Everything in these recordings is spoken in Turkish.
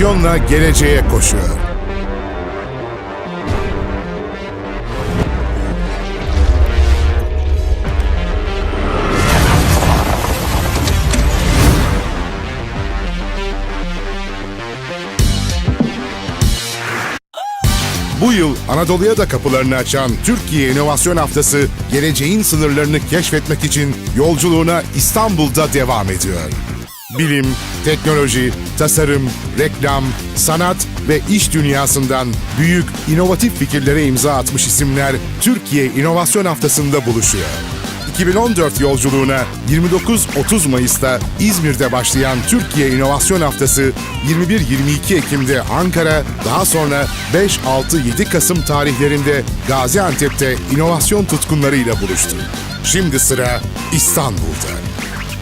inovasyonla geleceğe koşuyor. Bu yıl Anadolu'ya da kapılarını açan Türkiye İnovasyon Haftası geleceğin sınırlarını keşfetmek için yolculuğuna İstanbul'da devam ediyor. Bilim, teknoloji, tasarım, reklam, sanat ve iş dünyasından büyük inovatif fikirlere imza atmış isimler Türkiye İnovasyon Haftası'nda buluşuyor. 2014 yolculuğuna 29-30 Mayıs'ta İzmir'de başlayan Türkiye İnovasyon Haftası 21-22 Ekim'de Ankara, daha sonra 5-6-7 Kasım tarihlerinde Gaziantep'te inovasyon tutkunlarıyla buluştu. Şimdi sıra İstanbul'da.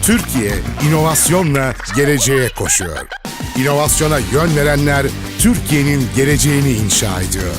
Türkiye inovasyonla geleceğe koşuyor. İnovasyona yön verenler Türkiye'nin geleceğini inşa ediyor.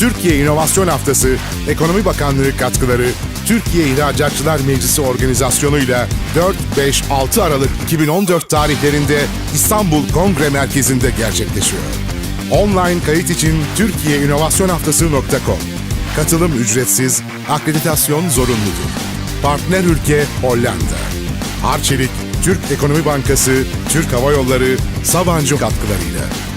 Türkiye İnovasyon Haftası, Ekonomi Bakanlığı katkıları, Türkiye İhracatçılar Meclisi organizasyonuyla 4-5-6 Aralık 2014 tarihlerinde İstanbul Kongre Merkezi'nde gerçekleşiyor. Online kayıt için türkiyeinovasyonhaftası.com Katılım ücretsiz, akreditasyon zorunludur. Partner ülke Hollanda. Arçelik, Türk Ekonomi Bankası, Türk Hava Yolları, Sabancı katkılarıyla.